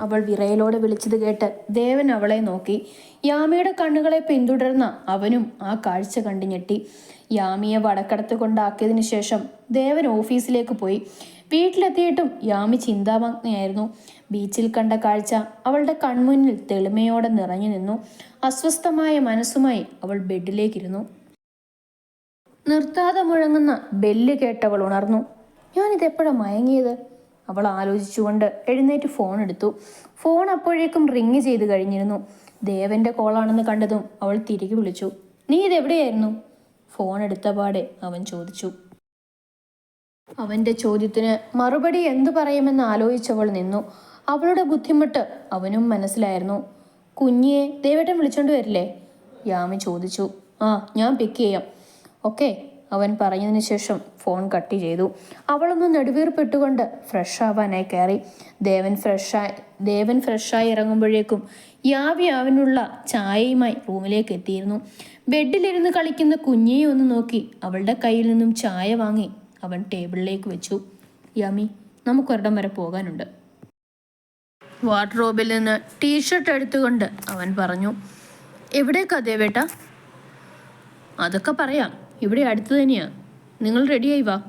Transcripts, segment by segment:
അവൾ വിറയലോടെ വിളിച്ചത് കേട്ട് ദേവൻ അവളെ നോക്കി. യാമിയുടെ കണ്ണുകളെ പിന്തുടർന്ന അവനും ആ കാഴ്ച കണ്ടു ഞെട്ടി. യാമിയെ വടക്കടത്ത് കൊണ്ടാക്കിയതിനു ശേഷം ദേവൻ ഓഫീസിലേക്ക് പോയി. വീട്ടിലെത്തിയിട്ടും യാമി ചിന്താമഗ്നയായിരുന്നു. ബീച്ചിൽ കണ്ട കാഴ്ച അവളുടെ കൺമുന്നിൽ തെളിമയോടെ നിറഞ്ഞു നിന്നു. അസ്വസ്ഥമായ മനസ്സുമായി അവൾ ബെഡിലേക്കിരുന്നു. നിർത്താതെ മുഴങ്ങുന്ന ബെല്ല് കേട്ടവൾ ഉണർന്നു. ഞാനിതെപ്പോഴാണ് മയങ്ങിയത്? അവൾ ആലോചിച്ചുകൊണ്ട് എഴുന്നേറ്റ് ഫോൺ എടുത്തു. ഫോൺ അപ്പോഴേക്കും റിങ് ചെയ്ത് കഴിഞ്ഞിരുന്നു. ദേവന്റെ കോളാണെന്ന് കണ്ടതും അവൾ തിരികെ വിളിച്ചു. നീ ഇതെവിടെയായിരുന്നു ഫോൺ എടുത്ത പാടെ അവൻ ചോദിച്ചു. അവന്റെ ചോദ്യത്തിന് മറുപടി എന്തു പറയുമെന്ന് ആലോചിച്ചവൾ നിന്നു. അവളുടെ ബുദ്ധിമുട്ട് അവനും മനസ്സിലായിരുന്നു. കുഞ്ഞിയെ ദേവേട്ടൻ വിളിച്ചോണ്ട് വരില്ലേ? യാമി ചോദിച്ചു. ആ ഞാൻ പിക്ക് ചെയ്യാം. ഓക്കെ അവൻ പറഞ്ഞതിന് ശേഷം ഫോൺ കട്ട് ചെയ്തു. അവളൊന്ന് നെടുവീർപ്പെട്ടുകൊണ്ട് ഫ്രഷ് ആവാനായി കയറി. ദേവൻ ഫ്രഷായി ദേവൻ ഫ്രഷായി ഇറങ്ങുമ്പോഴേക്കും യാവി അവനുള്ള ചായയുമായി റൂമിലേക്ക് എത്തിയിരുന്നു. ബെഡിലിരുന്ന് കളിക്കുന്ന കുഞ്ഞിയെ ഒന്ന് നോക്കി അവളുടെ കയ്യിൽ നിന്നും ചായ വാങ്ങി അവൻ ടേബിളിലേക്ക് വെച്ചു. യാമി നമുക്കൊരിടം വരെ പോകാനുണ്ട്. വാർഡ്രോബിൽ നിന്ന് ടീഷർട്ട് എടുത്തുകൊണ്ട് അവൻ പറഞ്ഞു എവിടേക്കാ ദേവേട്ട? അതൊക്കെ പറയാം. ഇവിടെ അടുത്ത് തന്നെയാണ് നിങ്ങൾ റെഡിയായി വാ.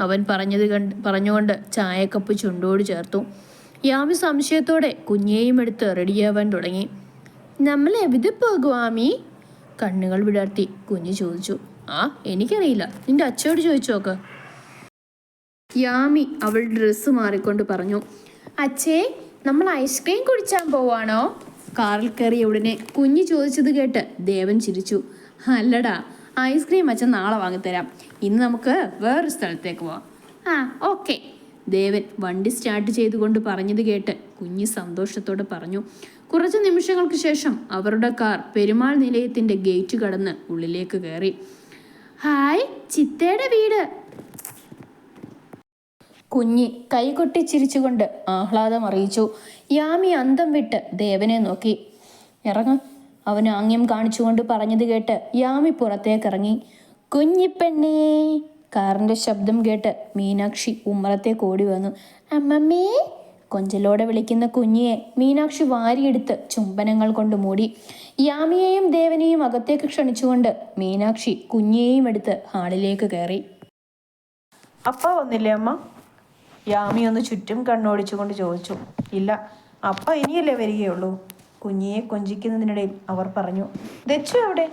അവൻ പറഞ്ഞത് കണ്ട് പറഞ്ഞുകൊണ്ട് ചായക്കപ്പ് ചുണ്ടോട് ചേർത്തു. യാമി സംശയത്തോടെ കുഞ്ഞിയെയും എടുത്ത് റെഡിയാവാൻ തുടങ്ങി. നമ്മൾ എവിടെ പോകുവാമി കണ്ണുകൾ വിടർത്തി കുഞ്ഞു ചോദിച്ചു. ആ എനിക്കറിയില്ല. നിന്റെ അച്ഛയോട് ചോദിച്ചോക്ക് യാമി അവൾ ഡ്രസ്സ് മാറിക്കൊണ്ട് പറഞ്ഞു. അച്ഛേ നമ്മൾ ഐസ്ക്രീം കുടിച്ചാൻ പോവാണോ? കാറിൽ കയറിയ ഉടനെ കുഞ്ഞു ചോദിച്ചത് കേട്ട് ദേവൻ ചിരിച്ചു. അല്ലടാ ഐസ്ക്രീം അച്ഛൻ നാളെ വാങ്ങിത്തരാം. ഇന്ന് നമുക്ക് വേറൊരു സ്ഥലത്തേക്ക് പോവാം. ആ ഓക്കെ. ദേവൻ വണ്ടി സ്റ്റാർട്ട് ചെയ്തുകൊണ്ട് പറഞ്ഞത് കേട്ട് കുഞ്ഞ് സന്തോഷത്തോടെ പറഞ്ഞു കുറച്ച് നിമിഷങ്ങൾക്ക് ശേഷം അവരുടെ കാർ പെരുമാൾ നിലയത്തിന്റെ ഗേറ്റ് കടന്ന് ഉള്ളിലേക്ക് കയറി. ഹായ് ചിത്തയുടെ വീട്. കുഞ്ഞി കൈകൊട്ടി ചിരിച്ചുകൊണ്ട് ആഹ്ലാദം അറിയിച്ചു. യാമി അന്തം വിട്ട് ദേവനെ നോക്കി. ഇറങ്ങ. അവൻ ആംഗ്യം കാണിച്ചുകൊണ്ട് പറഞ്ഞത് കേട്ട് യാമി പുറത്തേക്കിറങ്ങി. കുഞ്ഞിപ്പെണ്ണേ കാറിന്റെ ശബ്ദം കേട്ട് മീനാക്ഷി ഉമ്മറത്തേക്ക് ഓടി വന്നു. അമ്മമ്മേ കൊഞ്ചലോടെ വിളിക്കുന്ന കുഞ്ഞിയെ മീനാക്ഷി വാരിയെടുത്ത് ചുംബനങ്ങൾ കൊണ്ട് മൂടി. യാമിയെയും ദേവനെയും അകത്തേക്ക് ക്ഷണിച്ചുകൊണ്ട് മീനാക്ഷി കുഞ്ഞിയെയും എടുത്ത് ഹാളിലേക്ക് കയറി. അപ്പ വന്നില്ലേ അമ്മ? യാമി ഒന്ന് ചുറ്റും കണ്ണോടിച്ചുകൊണ്ട് ചോദിച്ചു. ഇല്ല അപ്പ ഇനിയല്ലേ വരികയുള്ളൂ? കുഞ്ഞിയെ കൊഞ്ചിക്കുന്നതിനിടയിൽ അവർ പറഞ്ഞു ദച്ചു അവിടെ.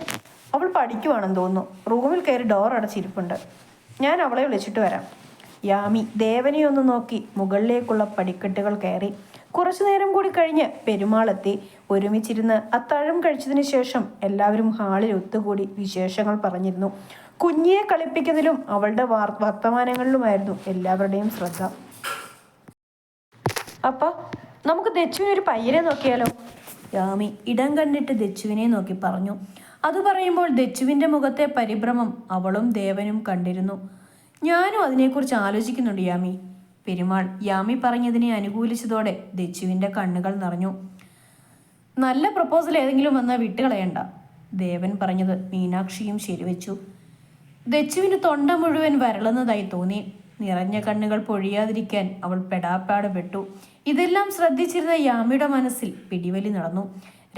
അവൾ പഠിക്കുവാണെന്ന് തോന്നുന്നു. റൂമിൽ കയറി ഡോർ അടച്ചിരിപ്പുണ്ട്. ഞാൻ അവളെ വിളിച്ചിട്ട് വരാം. യാമി ദേവനെ ഒന്ന് നോക്കി മുകളിലേക്കുള്ള പടിക്കെട്ടുകൾ കയറി കുറച്ചു നേരം കൂടി കഴിഞ്ഞ് പെരുമാളെത്തി ഒരുമിച്ചിരുന്ന് അത്താഴം കഴിച്ചതിന് ശേഷം എല്ലാവരും ഹാളിൽ ഒത്തുകൂടി വിശേഷങ്ങൾ പറഞ്ഞിരുന്നു. കുഞ്ഞിയെ കളിപ്പിക്കുന്നതിലും അവളുടെ വർത്തമാനങ്ങളിലുമായിരുന്നു എല്ലാവരുടെയും ശ്രദ്ധ. അപ്പ നമുക്ക് ദച്ചുവിനൊരു പയ്യനെ നോക്കിയാലോ? യാമി ഇടം കണ്ടിട്ട് ദച്ചുവിനെ നോക്കി പറഞ്ഞു. അത് പറയുമ്പോൾ ദച്ചുവിന്റെ മുഖത്തെ പരിഭ്രമം അവളും ദേവനും കണ്ടിരുന്നു. ഞാനും അതിനെക്കുറിച്ച് ആലോചിക്കുന്നുണ്ട് യാമി. പെരുമാൾ യാമി പറഞ്ഞതിനെ അനുകൂലിച്ചതോടെ ദച്ചുവിന്റെ കണ്ണുകൾ നിറഞ്ഞു. നല്ല പ്രപ്പോസൽ ഏതെങ്കിലും വന്നാൽ വിട്ടുകളയണ്ട ദേവൻ പറഞ്ഞത് മീനാക്ഷിയും ശരിവെച്ചു. ദച്ചുവിന് തൊണ്ട മുഴുവൻ വരളുന്നതായി തോന്നി. നിറഞ്ഞ കണ്ണുകൾ പൊഴിയാതിരിക്കാൻ അവൾ പെടാപ്പാട് പെട്ടു. ഇതെല്ലാം ശ്രദ്ധിച്ചിരുന്ന യാമിയുടെ മനസ്സിൽ പിടിവലി നടന്നു.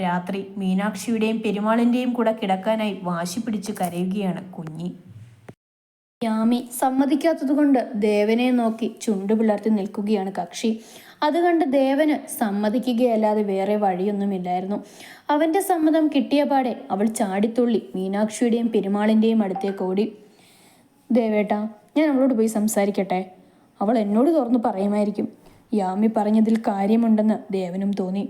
രാത്രി മീനാക്ഷിയുടെയും പെരുമാളിന്റെയും കൂടെ കിടക്കാനായി വാശി പിടിച്ച് കരയുകയാണ് കുഞ്ഞി. യാമി സമ്മതിക്കാത്തതുകൊണ്ട് ദേവനെ നോക്കി ചുണ്ടു പിളർത്തി നിൽക്കുകയാണ് കക്ഷി. അത് കണ്ട് ദേവന് സമ്മതിക്കുകയല്ലാതെ വേറെ വഴിയൊന്നുമില്ലായിരുന്നു. അവന്റെ സമ്മതം കിട്ടിയ പാടെ അവൾ ചാടിത്തുള്ളി മീനാക്ഷിയുടെയും പെരുമാളിന്റെയും അടുത്തേക്ക് ഓടി. ദേവേട്ടാ ഞാൻ അവളോട് പോയി സംസാരിക്കട്ടെ. അവൾ എന്നോട് തുറന്നു പറയുമായിരിക്കും. യാമി പറഞ്ഞതിൽ കാര്യമുണ്ടെന്ന് ദേവനും തോന്നി.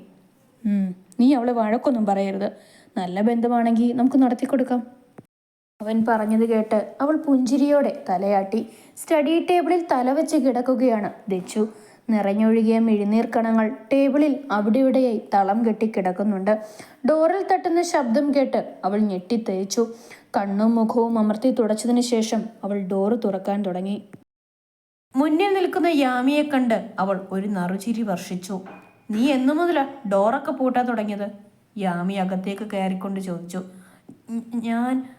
നീ അവളെ വഴക്കൊന്നും പറയരുത്. നല്ല ബന്ധമാണെങ്കിൽ നമുക്ക് നടത്തിക്കൊടുക്കാം അവൻ പറഞ്ഞത് കേട്ട് അവൾ പുഞ്ചിരിയോടെ തലയാട്ടി. സ്റ്റഡി ടേബിളിൽ തലവെച്ച് കിടക്കുകയാണ് ദച്ചു. നിറഞ്ഞൊഴുകിയ കണങ്ങൾ ടേബിളിൽ അവിടെയിവിടെയായി തളം കെട്ടി കിടക്കുന്നുണ്ട്. ഡോറിൽ തട്ടുന്ന ശബ്ദം കേട്ട് അവൾ ഞെട്ടിത്തേച്ചു. കണ്ണും മുഖവും അമർത്തി തുടച്ചതിന് ശേഷം അവൾ ഡോറ് തുറക്കാൻ തുടങ്ങി. മുന്നിൽ നിൽക്കുന്ന യാമിയെ കണ്ട് അവൾ ഒരു നറുചിരി വർഷിച്ചു. നീ എന്നു മുതലാ ഡോറൊക്കെ പൂട്ടാൻ തുടങ്ങിയത്? യാമി അകത്തേക്ക് കയറിക്കൊണ്ട് ചോദിച്ചു. ഞാൻ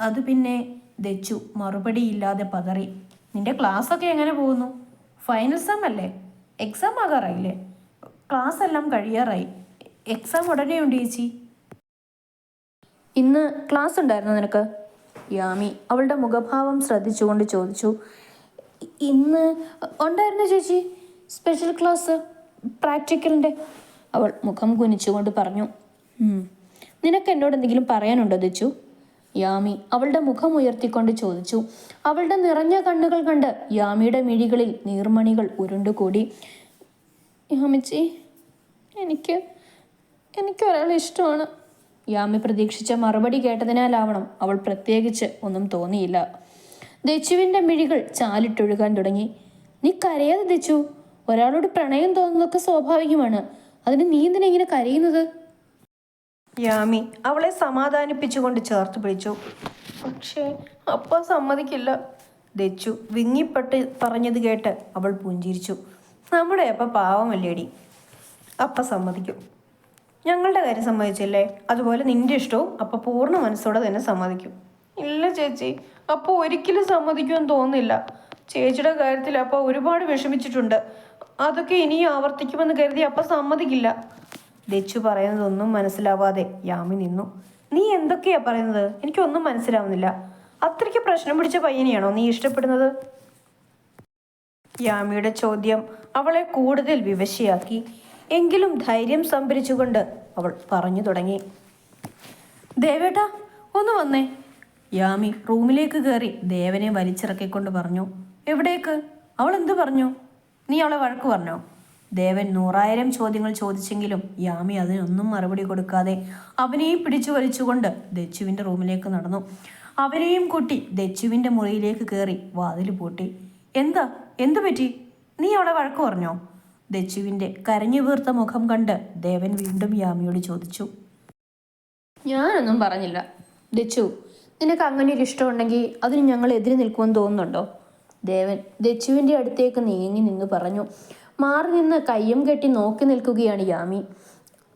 അത് പിന്നെ ദച്ചു മറുപടിയില്ലാതെ പതറി. നിന്റെ ക്ലാസ്സൊക്കെ എങ്ങനെ പോകുന്നു? ഫൈനൽ സെം അല്ലേ? എക്സാം ആകാറായില്ലേ? ക്ലാസ് എല്ലാം കഴിയാറായി. എക്സാം ഉടനെ ഉണ്ട് ചേച്ചി. ഇന്ന് ക്ലാസ് ഉണ്ടായിരുന്നു നിനക്ക്? യാമി അവളുടെ മുഖഭാവം ശ്രദ്ധിച്ചുകൊണ്ട് ചോദിച്ചു. "ഇ- ഇന്ന് ഉണ്ടായിരുന്നു ചേച്ചി? സ്പെഷ്യൽ ക്ലാസ് പ്രാക്ടിക്കലിന്റെ അവൾ മുഖം കുനിച്ചുകൊണ്ട് പറഞ്ഞു "ഉം. നിനക്ക് എന്നോട് എന്തെങ്കിലും പറയാനുണ്ടോ ദിച്ചു? യാമി അവളുടെ മുഖം ഉയർത്തിക്കൊണ്ട് ചോദിച്ചു. അവളുടെ നിറഞ്ഞ കണ്ണുകൾ കണ്ട് യാമിയുടെ മിഴികളിൽ നീർമണികൾ ഉരുണ്ടുകൂടി. യാമിച്ചി എനിക്ക് എനിക്ക് ഒരാളെ ഇഷ്ടമാണ്. യാമി പ്രതീക്ഷിച്ച മറുപടി കേട്ടതിനാലാവണം അവൾ പ്രത്യേകിച്ച് ഒന്നും തോന്നിയില്ല. ദച്ചുവിന്റെ മിഴികൾ ചാലിട്ടൊഴുകാൻ തുടങ്ങി. നീ കരയാതെ ദച്ചു ഒരാളോട് പ്രണയം തോന്നുന്നതൊക്കെ സ്വാഭാവികമാണ്. അതിന് നീന്തിനെ ഇങ്ങനെ കരയുന്നത്? യാമി അവളെ സമാധാനിപ്പിച്ചുകൊണ്ട് ചേർത്ത് പിടിച്ചു. പക്ഷേ അപ്പ സമ്മതിക്കില്ല. ദച്ചു വിങ്ങിപ്പെട്ട് പറഞ്ഞത് കേട്ട് അവൾ പുഞ്ചിരിച്ചു. നമ്മുടെ അപ്പ പാവമല്ലേടി. അപ്പ സമ്മതിക്കും. ഞങ്ങളുടെ കാര്യം സമ്മതിച്ചില്ലേ? അതുപോലെ നിന്റെ ഇഷ്ടവും അപ്പ പൂർണ മനസ്സോടെ തന്നെ സമ്മതിക്കും. ഇല്ല ചേച്ചി. അപ്പോൾ ഒരിക്കലും സമ്മതിക്കുമെന്ന് തോന്നുന്നില്ല. ചേച്ചിയുടെ കാര്യത്തിൽ അപ്പ ഒരുപാട് വിഷമിച്ചിട്ടുണ്ട്. അതൊക്കെ ഇനിയും ആവർത്തിക്കുമെന്ന് കരുതി അപ്പ സമ്മതിക്കില്ല. ദച്ചു പറയുന്നതൊന്നും മനസ്സിലാവാതെ യാമി നിന്നു. നീ എന്തൊക്കെയാ പറയുന്നത്? എനിക്കൊന്നും മനസ്സിലാവുന്നില്ല. അത്രയ്ക്ക് പ്രശ്നം പിടിച്ച പയ്യനെയാണോ നീ ഇഷ്ടപ്പെടുന്നത്? യാമിയുടെ ചോദ്യം അവളെ കൂടുതൽ വിവശയാക്കി. എങ്കിലും ധൈര്യം സംഭരിച്ചുകൊണ്ട് അവൾ പറഞ്ഞു തുടങ്ങി. ദേവേട്ടാ ഒന്ന് വന്നേ. യാമി റൂമിലേക്ക് കയറി ദേവനെ വലിച്ചിറക്കിക്കൊണ്ട് പറഞ്ഞു എവിടേക്ക്? അവൾ എന്ത് പറഞ്ഞു? നീ അവളെ വഴക്ക് പറഞ്ഞോ? ദേവൻ നൂറായിരം ചോദ്യങ്ങൾ ചോദിച്ചെങ്കിലും യാമി അതിനൊന്നും മറുപടി കൊടുക്കാതെ അവനെയും പിടിച്ചു വലിച്ചുകൊണ്ട് ദച്ചുവിന്റെ റൂമിലേക്ക് നടന്നു. അവനെയും കൂട്ടി ദച്ചുവിന്റെ മുറിയിലേക്ക് കയറി വാതിൽ പൂട്ടി. എന്താ? എന്തു പറ്റി? നീ അവളെ വഴക്ക് പറഞ്ഞോ? ദച്ചുവിന്റെ കരഞ്ഞു വീർത്ത മുഖം കണ്ട് ദേവൻ വീണ്ടും യാമിയോട് ചോദിച്ചു. ഞാനൊന്നും പറഞ്ഞില്ല. ദച്ചു നിനക്ക് അങ്ങനെ ഒരു ഇഷ്ടമുണ്ടെങ്കിൽ അതിന് ഞങ്ങൾ എതിരെ നിൽക്കുമെന്ന് തോന്നുന്നുണ്ടോ? ദേവൻ ദച്ചുവിന്റെ അടുത്തേക്ക് നീങ്ങി നിന്ന് പറഞ്ഞു. മാറി നിന്ന് കയ്യും കെട്ടി നോക്കി നിൽക്കുകയാണ് യാമി.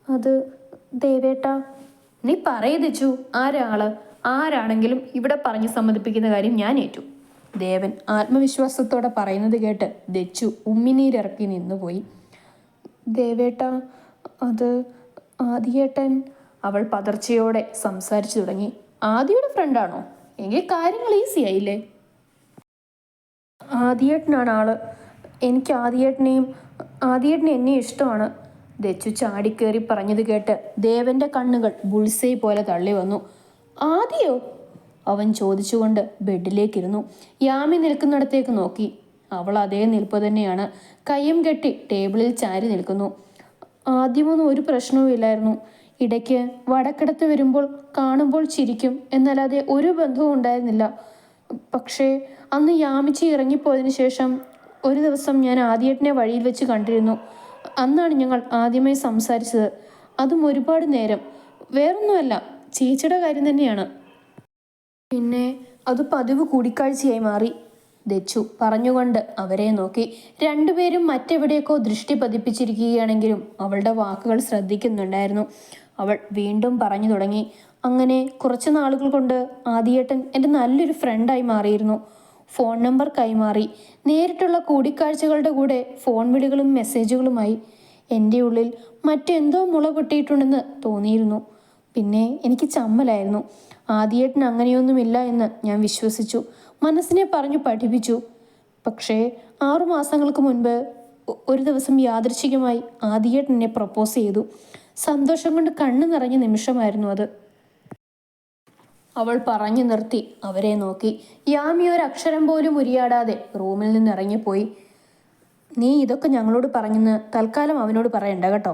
അത് ദേവേട്ട നീ പറയു ദച്ചു ആരാൾ? ആരാണെങ്കിലും ഇവിടെ പറഞ്ഞ് സമ്മതിപ്പിക്കുന്ന കാര്യം ഞാൻ ഏറ്റു. ദേവൻ ആത്മവിശ്വാസത്തോടെ പറയുന്നത് കേട്ട് ദച്ചു ഉമ്മിനീരിറക്കി നിന്നുപോയി. ദേവേട്ട അത് ആദിയേട്ടൻ അവൾ പതർച്ചയോടെ സംസാരിച്ചു തുടങ്ങി. ആദിയുടെ ഫ്രണ്ടാണോ എങ്കിൽ കാര്യങ്ങൾ ഈസി ആയില്ലേ? ആദിയേട്ടനാണ് ആൾ. എനിക്ക് ആദിയേട്ടനെയും ആദിയേട്ടനെ എന്നെയും ഇഷ്ടമാണ്. ദച്ചു ചാടിക്കേറി പറഞ്ഞത് കേട്ട് ദേവന്റെ കണ്ണുകൾ ബുൾസൈ പോലെ തള്ളി വന്നു. ആദിയോ? അവൻ ചോദിച്ചുകൊണ്ട് ബെഡിലേക്കിരുന്നു. യാമി നിൽക്കുന്നിടത്തേക്ക് നോക്കി. അവൾ അതേ നിൽപ്പ് തന്നെയാണ്. കയ്യും കെട്ടി ടേബിളിൽ ചാരി നിൽക്കുന്നു. ആദ്യമൊന്നും ഒരു പ്രശ്നവും ഇല്ലായിരുന്നു. ഇടയ്ക്ക് വടക്കിടത്ത് വരുമ്പോൾ കാണുമ്പോൾ ചിരിക്കും എന്നല്ലാതെ ഒരു ബന്ധവും ഉണ്ടായിരുന്നില്ല. പക്ഷേ അന്ന് യാമിച്ച് ഇറങ്ങിപ്പോയതിനു ശേഷം ഒരു ദിവസം ഞാൻ ആദ്യേട്ടനെ വഴിയിൽ വെച്ച് കണ്ടിരുന്നു. അന്നാണ് ഞങ്ങൾ ആദ്യമായി സംസാരിച്ചത്. അതും ഒരുപാട് നേരം. വേറൊന്നുമല്ല ചേച്ചിയുടെ കാര്യം തന്നെയാണ്. പിന്നെ അത് പതിവ് കൂടിക്കാഴ്ചയായി മാറി. ദച്ചു പറഞ്ഞുകൊണ്ട് അവരെ നോക്കി. രണ്ടുപേരും മറ്റെവിടെയൊക്കെ ദൃഷ്ടി പതിപ്പിച്ചിരിക്കുകയാണെങ്കിലും അവളുടെ വാക്കുകൾ ശ്രദ്ധിക്കുന്നുണ്ടായിരുന്നു. അവൾ വീണ്ടും പറഞ്ഞു തുടങ്ങി. അങ്ങനെ കുറച്ച് നാളുകൾ കൊണ്ട് ആദിയേട്ടൻ എന്റെ നല്ലൊരു ഫ്രണ്ടായി മാറിയിരുന്നു. ഫോൺ നമ്പർ കൈമാറി. നേരിട്ടുള്ള കൂടിക്കാഴ്ചകളുടെ കൂടെ ഫോൺ വിളികളും മെസ്സേജുകളുമായി എന്റെ ഉള്ളിൽ മറ്റെന്തോ മുള പൊട്ടിയിട്ടുണ്ടെന്ന് തോന്നിയിരുന്നു. പിന്നെ എനിക്ക് ചമ്മലായിരുന്നു. ആദിയേട്ടൻ അങ്ങനെയൊന്നുമില്ല എന്ന് ഞാൻ വിശ്വസിച്ചു. മനസ്സിനെ പറഞ്ഞു പഠിപ്പിച്ചു. പക്ഷേ ആറുമാസങ്ങൾക്ക് മുൻപ് ഒരു ദിവസം യാദൃച്ഛികമായി ആദിയേട്ടൻ എന്നെ പ്രപ്പോസ് ചെയ്തു. സന്തോഷം കൊണ്ട് കണ്ണു നിറഞ്ഞ നിമിഷമായിരുന്നു അത്. അവൾ പറഞ്ഞു നിർത്തി അവരെ നോക്കി. യാമി ഒരു അക്ഷരം പോലും ഉരിയാടാതെ റൂമിൽ നിന്ന് ഇറങ്ങിപ്പോയി. നീ ഇതൊക്കെ ഞങ്ങളോട് പറഞ്ഞെന്ന് തൽക്കാലം അവനോട് പറയണ്ട കേട്ടോ.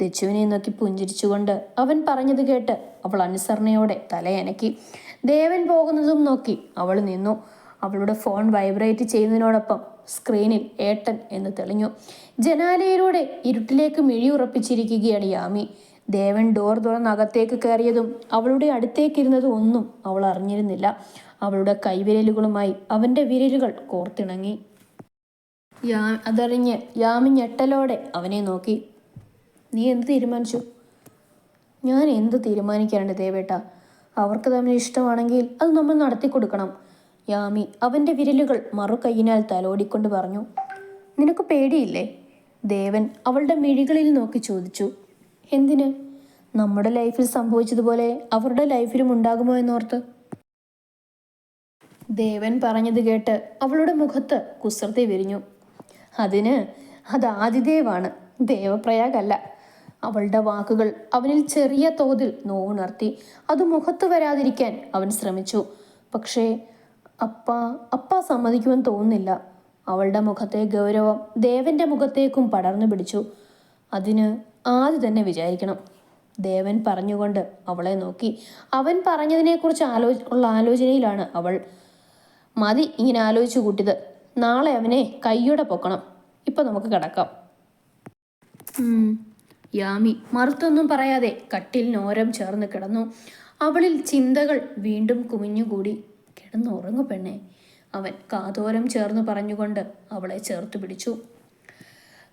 ദച്ചുവിനെ നോക്കി പുഞ്ചിരിച്ചുകൊണ്ട് അവൻ പറഞ്ഞത് കേട്ട് അവൾ അനുസരണയോടെ തലയനക്കി. ദേവൻ പോകുന്നതും നോക്കി അവൾ നിന്നു. അവളുടെ ഫോൺ വൈബ്രേറ്റ് ചെയ്യുന്നതിനോടൊപ്പം സ്ക്രീനിൽ ഏട്ടൻ എന്ന് തെളിഞ്ഞു. ജനാലയിലൂടെ ഇരുട്ടിലേക്ക് മിഴിയുറപ്പിച്ചിരിക്കുകയാണ് യാമി. ദേവൻ ഡോർ തുറന്ന് അകത്തേക്ക് കയറിയതും അവളുടെ അടുത്തേക്കിരുന്നതും ഒന്നും അവൾ അറിഞ്ഞിരുന്നില്ല. അവളുടെ കൈവിരലുകളുമായി അവന്റെ വിരലുകൾ കോർത്തിണങ്ങി. യാ അതറിഞ്ഞ് യാമി ഞെട്ടലോടെ അവനെ നോക്കി. നീ എന്ത് തീരുമാനിച്ചു? ഞാൻ എന്ത് തീരുമാനിക്കാനുണ്ട് ദേവേട്ട? അവർക്ക് തമ്മിൽ ഇഷ്ടമാണെങ്കിൽ അത് നമ്മൾ നടത്തി കൊടുക്കണം യാമി അവന്റെ വിരലുകൾ മറു കൈയിനാൽ തലോടിക്കൊണ്ട് പറഞ്ഞു നിനക്ക് പേടിയില്ലേ? ദേവൻ അവളുടെ മിഴികളിൽ നോക്കി ചോദിച്ചു എന്തിന്? നമ്മുടെ ലൈഫിൽ സംഭവിച്ചതുപോലെ അവരുടെ ലൈഫിലും ഉണ്ടാകുമോ എന്നോർത്ത്? ദേവൻ പറഞ്ഞത് കേട്ട് അവളുടെ മുഖത്ത് കുസൃതി വിരിഞ്ഞു. അതിന് അത് ആദിദേവാണ് ദേവപ്രയാഗല്ല. അവളുടെ വാക്കുകൾ അവനിൽ ചെറിയ തോതിൽ നോവുണർത്തി അത് മുഖത്ത് വരാതിരിക്കാൻ അവൻ ശ്രമിച്ചു. പക്ഷേ അപ്പ അപ്പ സമ്മതിക്കുമെന്ന് തോന്നുന്നില്ല. അവളുടെ മുഖത്തെ ഗൗരവം ദേവന്റെ മുഖത്തേക്കും പടർന്നു പിടിച്ചു. അതിന് ആദ്യം തന്നെ വിചാരിക്കണം. ദേവൻ പറഞ്ഞുകൊണ്ട് അവളെ നോക്കി. അവൻ പറഞ്ഞതിനെക്കുറിച്ച് ആലോ ഉള്ള ആലോചനയിലാണ് അവൾ. മതി ഇങ്ങനെ ആലോചിച്ചു കൂട്ടിയത്. നാളെ അവനെ കൈയോടെ പൊക്കണം. ഇപ്പൊ നമുക്ക് കിടക്കാം. യാമി മറുത്തൊന്നും പറയാതെ കട്ടിലിനോരം ചേർന്ന് കിടന്നു. അവളിൽ ചിന്തകൾ വീണ്ടും കുമിഞ്ഞുകൂടി. കിടന്നുറങ്ങു പെണ്ണെ. അവൻ കാതോരം ചേർന്ന് പറഞ്ഞുകൊണ്ട് അവളെ ചേർത്ത് പിടിച്ചു.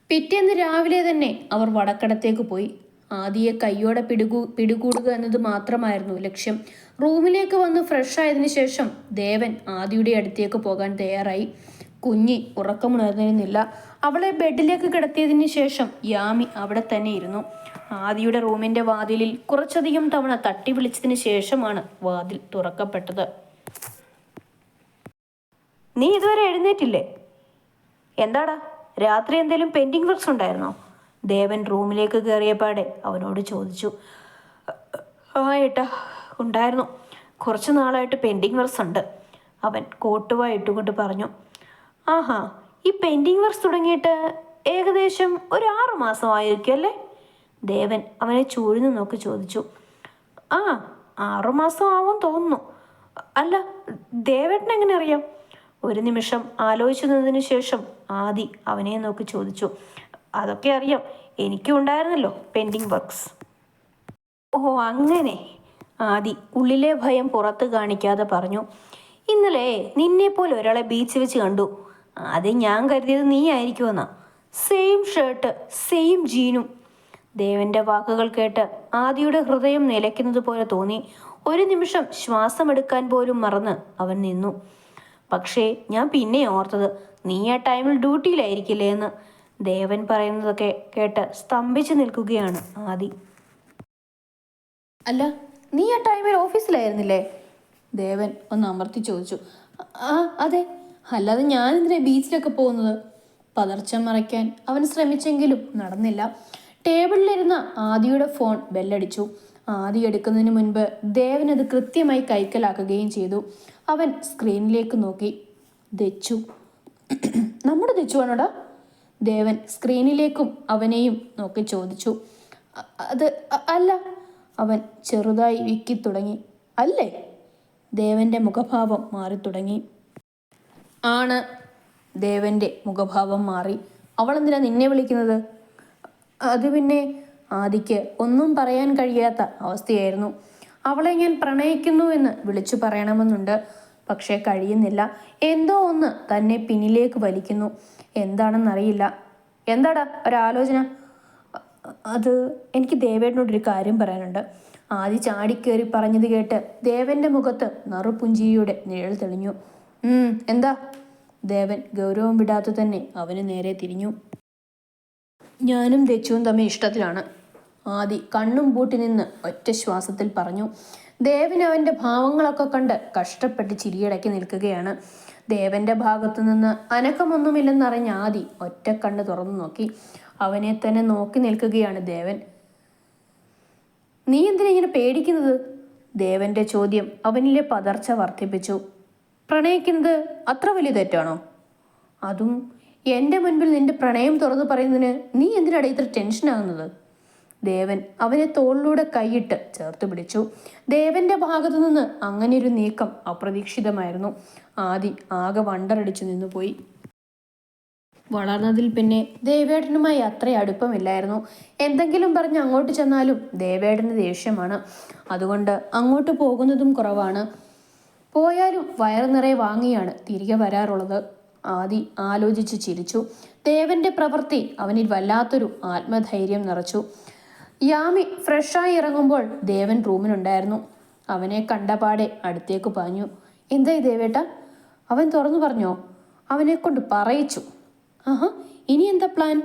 പിറ്റേന്ന് രാവിലെ തന്നെ അവർ വടക്കടത്തേക്ക് പോയി. ആദിയെ കയ്യോടെ പിടികൂ പിടികൂടുക എന്നത് മാത്രമായിരുന്നു ലക്ഷ്യം. റൂമിലേക്ക് വന്ന് ഫ്രഷ് ആയതിനു ശേഷം ദേവൻ ആദിയുടെ അടുത്തേക്ക് പോകാൻ തയ്യാറായി. കുഞ്ഞി ഉറക്കമുണർന്നിരുന്നില്ല. അവളെ ബെഡിലേക്ക് കിടത്തിയതിന് ശേഷം യാമി അവിടെ തന്നെ ഇരുന്നു. ആദിയുടെ റൂമിന്റെ വാതിലിൽ കുറച്ചധികം തവണ തട്ടി വിളിച്ചതിന് ശേഷമാണ് വാതിൽ തുറക്കപ്പെട്ടത്. നീ ഇതുവരെ എഴുന്നേറ്റില്ലേ? എന്താടാ? രാത്രി എന്തേലും പെൻഡിങ് വർക്ക്സ് ഉണ്ടായിരുന്നോ? ദേവൻ റൂമിലേക്ക് കയറിയപാടെ അവനോട് ചോദിച്ചു. ആ ഏട്ടാ ഉണ്ടായിരുന്നു. കുറച്ച് നാളായിട്ട് പെൻഡിങ് വർക്ക്സ് ഉണ്ട്. അവൻ കോട്ടുവായി ഇട്ടുകൊണ്ട് പറഞ്ഞു. ആഹാ ഈ പെൻഡിങ് വർക്ക്സ് തുടങ്ങിയിട്ട് ഏകദേശം ഒരു ആറു മാസമായിരിക്കും അല്ലേ? ദേവൻ അവനെ ചൂഴ്ന്നു നോക്കി ചോദിച്ചു. ആ ആറുമാസം ആവും തോന്നുന്നു. അല്ല ദേവേട്ടനെങ്ങനെ അറിയാം? ഒരു നിമിഷം ആലോചിച്ചു നിന്നതിന് ശേഷം ആദി അവനെ നോക്കി ചോദിച്ചു അതൊക്കെ അറിയാം. എനിക്കും ഉണ്ടായിരുന്നല്ലോ പെൻഡിങ് വർക്ക്സ്. ഓ അങ്ങനെ. ആദി ഉള്ളിലെ ഭയം പുറത്ത് കാണിക്കാതെ പറഞ്ഞു ഇന്നലെ നിന്നെപ്പോലെ ഒരാളെ ബീച്ച് വെച്ച് കണ്ടു. ആദ്യം ഞാൻ കരുതിയത് നീ ആയിരിക്കുമെന്നാ. സെയിം ഷർട്ട് സെയിം ജീനും. ദേവന്റെ വാക്കുകൾ കേട്ട് ആദിയുടെ ഹൃദയം നിലയ്ക്കുന്നത് പോലെ തോന്നി. ഒരു നിമിഷം ശ്വാസമെടുക്കാൻ പോലും മറന്ന് അവൻ നിന്നു. പക്ഷേ ഞാൻ പിന്നെ ഓർത്തത് നീ ആ ടൈമിൽ ഡ്യൂട്ടിയിലായിരിക്കില്ലേ എന്ന് ദേവൻ പറയുന്നതൊക്കെ കേട്ട് സ്തംഭിച്ചു നിൽക്കുകയാണ് ആദി. അല്ല നീ ആ ടൈമിൽ ഓഫീസിലായിരുന്നില്ലേ? ദേവൻ ഒന്ന് അമർത്തി ചോദിച്ചു. ആ അതെ. അല്ലാതെ ഞാൻ എന്തിനാ ബീച്ചിലൊക്കെ പോകുന്നത്? പതർച്ച മറയ്ക്കാൻ അവൻ ശ്രമിച്ചെങ്കിലും നടന്നില്ല. ടേബിളിലിരുന്ന ആദിയുടെ ഫോൺ ബെല്ലടിച്ചു. ആദി എടുക്കുന്നതിന് മുൻപ് ദേവൻ അത് കൃത്യമായി കൈക്കലാക്കുകയും ചെയ്തു. അവൻ സ്ക്രീനിലേക്ക് നോക്കി. ദച്ചു. നമ്മുടെ ദച്ചുവാണോടാ? ദേവൻ സ്ക്രീനിലേക്കും അവനെയും നോക്കി ചോദിച്ചു. അത് അല്ല. അവൻ ചെറുതായി വിക്കി തുടങ്ങി. അല്ലേ? ദേവന്റെ മുഖഭാവം മാറി തുടങ്ങി. ആണ് ദേവന്റെ മുഖഭാവം മാറി. അവളെന്തിനാ നിന്നെ വിളിക്കുന്നത്? അത് പിന്നെ ആദിക്ക് ഒന്നും പറയാൻ കഴിയാത്ത അവസ്ഥയായിരുന്നു. അവളെ ഞാൻ പ്രണയിക്കുന്നു എന്ന് വിളിച്ചു പറയണമെന്നുണ്ട്. പക്ഷേ കഴിയുന്നില്ല. എന്തോ ഒന്ന് തന്നെ പിന്നിലേക്ക് വലിക്കുന്നു. എന്താണെന്നറിയില്ല. എന്താടാ ഒരാലോചന? അത് എനിക്ക് ദേവേട്ടനോടൊരു കാര്യം പറയാനുണ്ട്. ആദ്യ ചാടിക്കേറി പറഞ്ഞത് കേട്ട് ദേവന്റെ മുഖത്ത് നറുപുഞ്ചിയുടെ നിഴൽ തെളിഞ്ഞു. എന്താ? ദേവൻ ഗൗരവം വിടാതെ തന്നെ അവന് നേരെ തിരിഞ്ഞു. ഞാനും ദച്ചുവും തമ്മിൽ ഇഷ്ടത്തിലാണ്. ആദി കണ്ണും പൂട്ടി നിന്ന് ഒറ്റ ശ്വാസത്തിൽ പറഞ്ഞു ദേവൻ അവന്റെ ഭാവങ്ങളൊക്കെ കണ്ട് കഷ്ടപ്പെട്ട് ചിരിയടക്കി നിൽക്കുകയാണ്. ദേവന്റെ ഭാഗത്തു നിന്ന് അനക്കമൊന്നുമില്ലെന്നറിഞ്ഞ ആദി ഒറ്റ കണ്ണ് തുറന്നു നോക്കി. അവനെ തന്നെ നോക്കി നിൽക്കുകയാണ് ദേവൻ. നീ എന്തിനാ ഇങ്ങനെ പേടിക്കുന്നത്? ദേവന്റെ ചോദ്യം അവനിലെ പതർച്ച വർദ്ധിപ്പിച്ചു. പ്രണയിക്കുന്നത് അത്ര വലിയ തെറ്റാണോ? അതും എന്റെ മുൻപിൽ നിന്റെ പ്രണയം തുറന്നു പറയുന്നതിന് നീ എന്തിനാണ് ഇത്ര ടെൻഷനാകുന്നത്? ദേവൻ അവനെ തോളിലൂടെ കൈയിട്ട് ചേർത്ത് പിടിച്ചു. ദേവന്റെ ഭാഗത്തു നിന്ന് ഒരു നീക്കം അപ്രതീക്ഷിതമായിരുന്നു. ആദി ആകെ വണ്ടറടിച്ചു നിന്നുപോയി വളർന്നതിൽ പിന്നെ ദേവേട്ടനുമായി അത്ര അടുപ്പമില്ലായിരുന്നു. എന്തെങ്കിലും പറഞ്ഞ് അങ്ങോട്ട് ചെന്നാലും ദേവേട്ടന് ദേഷ്യമാണ്. അതുകൊണ്ട് അങ്ങോട്ട് പോകുന്നതും കുറവാണ്. പോയാലും വയറു നിറയെ വാങ്ങിയാണ് തിരികെ വരാറുള്ളത്. ആദി ആലോചിച്ച് ചിരിച്ചു. ദേവന്റെ പ്രവൃത്തി അവനിൽ വല്ലാത്തൊരു ആത്മധൈര്യം നിറച്ചു. യാമി ഫ്രഷായി ഇറങ്ങുമ്പോൾ ദേവൻ റൂമിലുണ്ടായിരുന്നു. അവനെ കണ്ടപാടെ അടുത്തേക്ക് പാഞ്ഞു. എന്തായി ദേവേട്ട? അവൻ തുറന്നു പറഞ്ഞോ? അവനെ കൊണ്ട് പറയിച്ചു. ആഹാ ഇനി എന്താ പ്ലാൻ?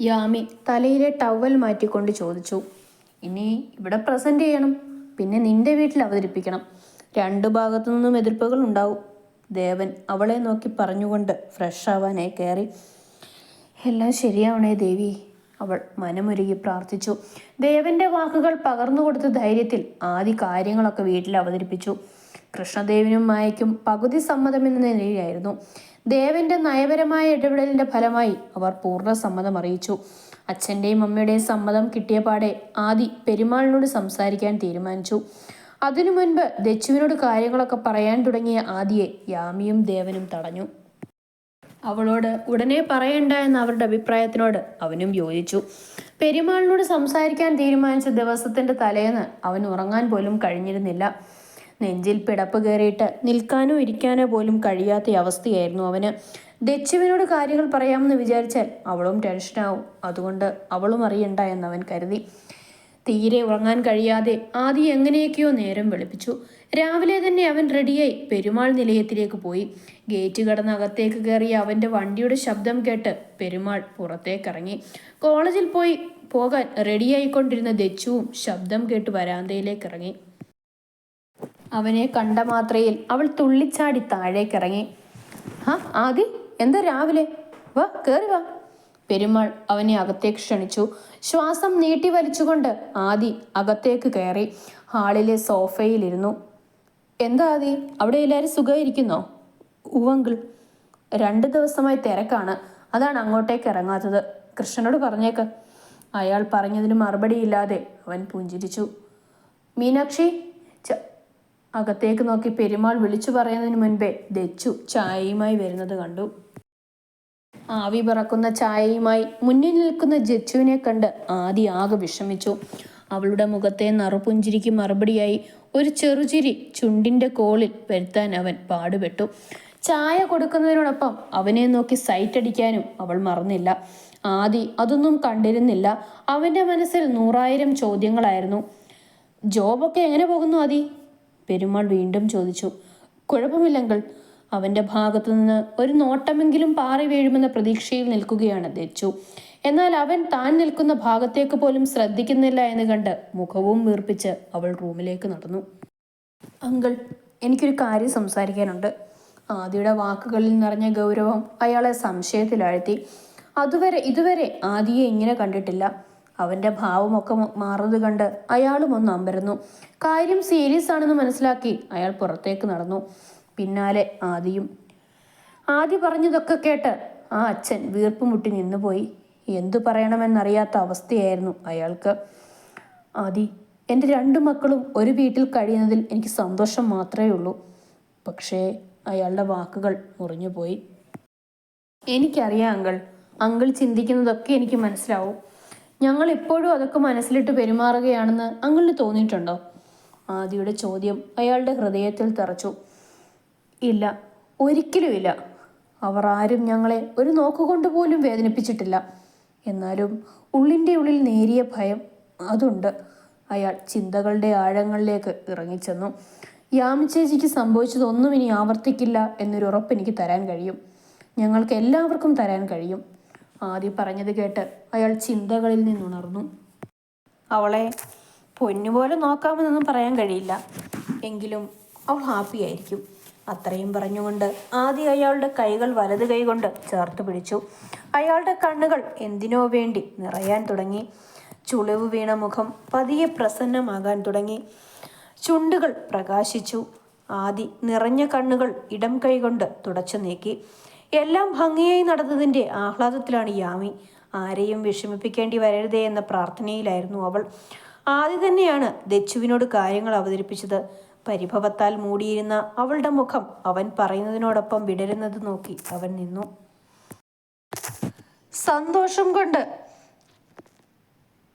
യാമി തലയിലെ ടവൽ മാറ്റിക്കൊണ്ട് ചോദിച്ചു. ഇനി ഇവിടെ പ്രസന്റ് ചെയ്യണം. പിന്നെ നിന്റെ വീട്ടിൽ അവതരിപ്പിക്കണം. രണ്ടു ഭാഗത്തു നിന്നും എതിർപ്പുകൾ ഉണ്ടാവും. ദേവൻ അവളെ നോക്കി പറഞ്ഞുകൊണ്ട് ഫ്രഷ് ആവാനായി കയറി. എല്ലാം ശരിയാവണേ ദേവി. അവൾ മനമൊരുകി പ്രാർത്ഥിച്ചു. ദേവന്റെ വാക്കുകൾ പകർന്നു കൊടുത്ത ധൈര്യത്തിൽ ആദ്യ കാര്യങ്ങളൊക്കെ വീട്ടിൽ അവതരിപ്പിച്ചു. കൃഷ്ണദേവനും മായയ്ക്കും പകുതി സമ്മതമെന്ന നിലയിലായിരുന്നു. ദേവന്റെ നയപരമായ ഇടപെടലിന്റെ ഫലമായി അവർ പൂർണ സമ്മതം അറിയിച്ചു. അച്ഛന്റെയും അമ്മയുടെയും സമ്മതം കിട്ടിയ പാടെ ആദി പെരുമാളിനോട് സംസാരിക്കാൻ തീരുമാനിച്ചു. അതിനു മുൻപ് ദച്ചുവിനോട് കാര്യങ്ങളൊക്കെ പറയാൻ തുടങ്ങിയ ആദിയെ യാമിയും ദേവനും തടഞ്ഞു. അവളോട് ഉടനെ പറയണ്ട എന്ന അവരുടെ അഭിപ്രായത്തിനോട് അവനും യോജിച്ചു. പെരുമാളിനോട് സംസാരിക്കാൻ തീരുമാനിച്ച ദിവസത്തിന്റെ തലേന്ന് അവൻ ഉറങ്ങാൻ പോലും കഴിഞ്ഞിരുന്നില്ല. നെഞ്ചിൽ പിടപ്പ് കയറിയിട്ട് നിൽക്കാനോ ഇരിക്കാനോ പോലും കഴിയാത്ത അവസ്ഥയായിരുന്നു അവന്. ദച്ചുവിനോട് കാര്യങ്ങൾ പറയാമെന്ന് വിചാരിച്ചാൽ അവളും ടെൻഷനാവും അതുകൊണ്ട് അവളും അറിയണ്ട എന്നവൻ കരുതി. തീരെ ഉറങ്ങാൻ കഴിയാതെ ആദ്യം എങ്ങനെയൊക്കെയോ നേരം വെളുപ്പിച്ചു. രാവിലെ തന്നെ അവൻ റെഡിയായി പെരുമാൾ നിലയത്തിലേക്ക് പോയി. ഗേറ്റ് കടന്ന് അകത്തേക്ക് കയറിയ അവന്റെ വണ്ടിയുടെ ശബ്ദം കേട്ട് പെരുമാൾ പുറത്തേക്കിറങ്ങി. കോളേജിൽ പോയി പോകാൻ റെഡിയായിക്കൊണ്ടിരുന്ന ദച്ചുവും ശബ്ദം കേട്ട് വരാന്തയിലേക്ക് ഇറങ്ങി അവനെ കണ്ട മാത്രയിൽ അവൾ തുള്ളിച്ചാടി താഴേക്കിറങ്ങി. ആ ആദി എന്താ രാവിലെ? വാ കേറി വാ. പെരുമാൾ അവനെ അകത്തേക്ക് ക്ഷണിച്ചു. ശ്വാസം നീട്ടി വലിച്ചുകൊണ്ട് ആദി അകത്തേക്ക് കയറി. ഹാളിലെ സോഫയിലിരുന്നു. എന്താ ആദി അവിടെ എല്ലാവരും സുഖമായിരിക്കുന്നോ? ഉവങ്കിൾ രണ്ട് ദിവസമായി തിരക്കാണ്. അതാണ് അങ്ങോട്ടേക്ക് ഇറങ്ങാത്തത്. കൃഷ്ണനോട് പറഞ്ഞേക്ക്. അയാൾ പറഞ്ഞതിന് മറുപടിയില്ലാതെ അവൻ പുഞ്ചിരിച്ചു. മീനാക്ഷി അകത്തേക്ക് നോക്കി പെരുമാൾ വിളിച്ചു പറയുന്നതിന് മുൻപേ ദച്ചു ചായയുമായി വരുന്നത് കണ്ടു. ആവി പറക്കുന്ന ചായയുമായി മുന്നിൽ നിൽക്കുന്ന ജച്ചുവിനെ കണ്ട് ആദി ആകെ വിഷമിച്ചു. അവളുടെ മുഖത്തെ നറുപുഞ്ചിരിക്ക് മറുപടിയായി ഒരു ചെറുചിരി ചുണ്ടിന്റെ കോളിൽ വരുത്താൻ അവൻ പാടുപെട്ടു. ചായ കൊടുക്കുന്നതിനോടൊപ്പം അവനെ നോക്കി സൈറ്റ് അടിക്കാനും അവൾ മറന്നില്ല. ആദി അതൊന്നും കണ്ടിരുന്നില്ല. അവന്റെ മനസ്സിൽ നൂറായിരം ചോദ്യങ്ങളായിരുന്നു. ജോബൊക്കെ എങ്ങനെ പോകുന്നു ആദി? പെരുമാൾ വീണ്ടും ചോദിച്ചു. കുഴപ്പമില്ലെങ്കിൽ അവന്റെ ഭാഗത്തു നിന്ന് ഒരു നോട്ടമെങ്കിലും പാറി വീഴുമെന്ന പ്രതീക്ഷയിൽ നിൽക്കുകയാണ് ദച്ചു. എന്നാൽ അവൻ താൻ നിൽക്കുന്ന ഭാഗത്തേക്ക് പോലും ശ്രദ്ധിക്കുന്നില്ല എന്ന് കണ്ട് മുഖവും വീർപ്പിച്ച് അവൾ റൂമിലേക്ക് നടന്നു. അങ്കിൾ എനിക്കൊരു കാര്യം സംസാരിക്കാനുണ്ട്. ആദിയുടെ വാക്കുകളിൽ നിറഞ്ഞ ഗൗരവം അയാളെ സംശയത്തിലാഴ്ത്തി. അതുവരെ ഇതുവരെ ആദിയെ ഇങ്ങനെ കണ്ടിട്ടില്ല. അവന്റെ ഭാവമൊക്കെ മാറുന്നത് കണ്ട് അയാളും ഒന്ന് അമ്പരന്നു. കാര്യം സീരിയസ് ആണെന്ന് മനസ്സിലാക്കി അയാൾ പുറത്തേക്ക് നടന്നു. പിന്നാലെ ആദിയും ആദി പറഞ്ഞതൊക്കെ കേട്ട് ആ അച്ഛൻ വീർപ്പുമുട്ടി നിന്നുപോയി. എന്തു പറയണമെന്നറിയാത്ത അവസ്ഥയായിരുന്നു അയാൾക്ക്. ആദി എന്റെ രണ്ട് മക്കളും ഒരു വീട്ടിൽ കഴിയുന്നതിൽ എനിക്ക് സന്തോഷം മാത്രമേ ഉള്ളൂ. പക്ഷേ അയാളുടെ വാക്കുകൾ മുറിഞ്ഞുപോയി എനിക്കറിയാം അങ്കിൾ. അങ്കിൾ ചിന്തിക്കുന്നതൊക്കെ എനിക്ക് മനസ്സിലാവും. ഞങ്ങൾ എപ്പോഴും അതൊക്കെ മനസ്സിലിട്ട് പെരുമാറുകയാണെന്ന് അങ്കിളിന് തോന്നിയിട്ടുണ്ടോ? ആദിയുടെ ചോദ്യം അയാളുടെ ഹൃദയത്തിൽ തറച്ചു. ഇല്ല ഒരിക്കലുമില്ല അവർ ആരും ഞങ്ങളെ ഒരു നോക്കുകൊണ്ട് പോലും വേദനിപ്പിച്ചിട്ടില്ല. എന്നാലും ഉള്ളിന്റെ ഉള്ളിൽ നേരിയ ഭയം അതുണ്ട്. അയാൾ ചിന്തകളുടെ ആഴങ്ങളിലേക്ക് ഇറങ്ങിച്ചെന്നു. യാമിച്ചേച്ചിക്ക് സംഭവിച്ചതൊന്നും ഇനി ആവർത്തിക്കില്ല എന്നൊരു ഉറപ്പ് എനിക്ക് തരാൻ കഴിയും. ഞങ്ങൾക്ക് എല്ലാവർക്കും തരാൻ കഴിയും. ആദ്യം പറഞ്ഞത് കേട്ട് അയാൾ ചിന്തകളിൽ നിന്നുണർന്നു. അവളെ പൊന്നുപോലെ നോക്കാമെന്നൊന്നും പറയാൻ കഴിയില്ല. എങ്കിലും അവൾ ഹാപ്പി ആയിരിക്കും. അത്രയും പറഞ്ഞുകൊണ്ട് ആദ്യം അയാളുടെ കൈകൾ വലത് കൈ കൊണ്ട് ചേർത്ത് പിടിച്ചു. അയാളുടെ കണ്ണുകൾ എന്തിനോ വേണ്ടി നിറയാൻ തുടങ്ങി. ചുളിവ് വീണ മുഖം പതിയെ പ്രസന്നമാകാൻ തുടങ്ങി. ചുണ്ടുകൾ പ്രകാശിച്ചു. ആദി നിറഞ്ഞ കണ്ണുകൾ ഇടം കൈകൊണ്ട് തുടച്ചു നീക്കി. എല്ലാം ഭംഗിയായി നടന്നതിന്റെ ആഹ്ലാദത്തിലാണ് യാമി. ആരെയും വിഷമിപ്പിക്കേണ്ടി വരരുതേ എന്ന പ്രാർത്ഥനയിലായിരുന്നു അവൾ. ആദ്യ തന്നെയാണ് ദച്ചുവിനോട് കാര്യങ്ങൾ അവതരിപ്പിച്ചത്. പരിഭവത്താൽ മൂടിയിരുന്ന അവളുടെ മുഖം അവൻ പറയുന്നതിനോടൊപ്പം വിടരുന്നത് നോക്കി അവൻ നിന്നു. സന്തോഷം കൊണ്ട്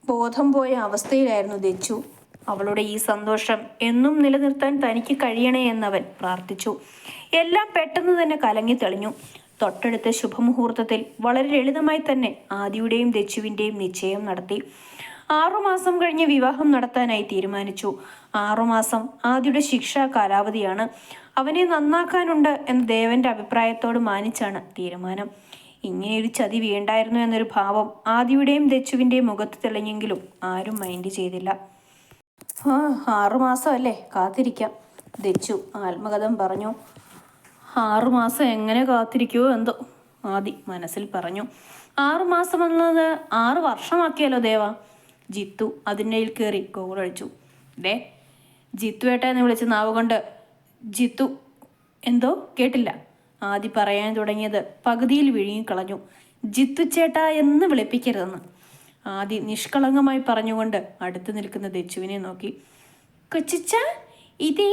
ബോധം പോയ അവസ്ഥയിലായിരുന്നു ദച്ചു. അവളുടെ ഈ സന്തോഷം എന്നും നിലനിർത്താൻ തനിക്ക് കഴിയണേ എന്നവൻ പ്രാർത്ഥിച്ചു. എല്ലാം പെട്ടെന്ന് തന്നെ കലങ്ങി തെളിഞ്ഞു. തൊട്ടടുത്ത ശുഭമുഹൂർത്തത്തിൽ വളരെ ലളിതമായി തന്നെ ആദിയുടെയും ദച്ചുവിന്റെയും നിശ്ചയം നടത്തി. ആറുമാസം കഴിഞ്ഞ് വിവാഹം നടത്താനായി തീരുമാനിച്ചു. ആറുമാസം ആദിയുടെ ശിക്ഷാ കാലാവധിയാണ്. അവനെ നന്നാക്കാനുണ്ട് എന്ന ദേവന്റെ അഭിപ്രായത്തോട് മാനിച്ചാണ് തീരുമാനം. ഇങ്ങനെയൊരു ചതി വേണ്ടായിരുന്നു എന്നൊരു ഭാവം ആദിയുടെയും ദച്ചുവിന്റെയും മുഖത്ത് തെളിഞ്ഞെങ്കിലും ആരും മൈൻഡ് ചെയ്തില്ല. ആറുമാസമല്ലേ? കാത്തിരിക്കാം. ദച്ചു ആത്മകഥം പറഞ്ഞു. ആറുമാസം എങ്ങനെ കാത്തിരിക്കുമോ എന്തോ. ആദി മനസ്സിൽ പറഞ്ഞു. ആറുമാസം എന്നത് ആറു വർഷമാക്കിയല്ലോ ദേവ. ജിത്തു അതിന്റെ കയറി കോളടിച്ചു ദേ ജിത്തു ഏട്ടാ എന്ന് വിളിച്ച് നാവ് കൊണ്ട് ജിത്തു എന്തോ കേട്ടില്ല. ആദി പറയാൻ തുടങ്ങിയത് പകുതിയിൽ വിഴുങ്ങിക്കളഞ്ഞു. ജിത്തു ചേട്ടാ എന്ന് വിളിപ്പിക്കരുതെന്ന്. ആദി നിഷ്കളങ്കമായി പറഞ്ഞുകൊണ്ട് അടുത്ത് നിൽക്കുന്ന ദച്ചുവിനെ നോക്കി. കൊച്ചിച്ച ഇതേ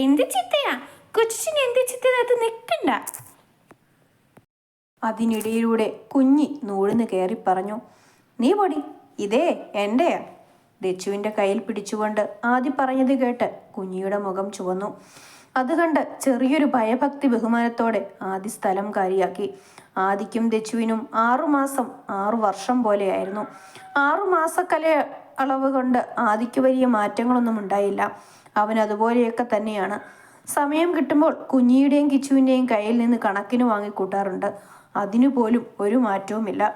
എന്ത് ചിത്തയാ കൊച്ചിന് എന്ത് ചിത്തത് നിൽക്കണ്ട അതിനിടയിലൂടെ കുഞ്ഞി നൂളിന്ന് കയറി പറഞ്ഞു നീ പൊടി ഇതേ എന്റെയാ ദച്ചുവിന്റെ കയ്യിൽ പിടിച്ചുകൊണ്ട് ആദ്യം പറഞ്ഞത് കേട്ട് കുഞ്ഞിയുടെ മുഖം ചുവന്നു. അത് കണ്ട് ചെറിയൊരു ഭയഭക്തി ബഹുമാനത്തോടെ ആദ്യ സ്ഥലം കാലിയാക്കി. ആദിക്കും ദച്ചുവിനും ആറുമാസം ആറു വർഷം പോലെയായിരുന്നു. ആറുമാസക്കല അളവ് കൊണ്ട് ആദിക്ക് വലിയ മാറ്റങ്ങളൊന്നും ഉണ്ടായില്ല. അവൻ അതുപോലെയൊക്കെ തന്നെയാണ്. സമയം കിട്ടുമ്പോൾ കുഞ്ഞിയുടെയും കിച്ചുവിന്റെയും കയ്യിൽ നിന്ന് കണക്കിന് വാങ്ങിക്കൂട്ടാറുണ്ട്. അതിനു പോലും ഒരു മാറ്റവുമില്ല.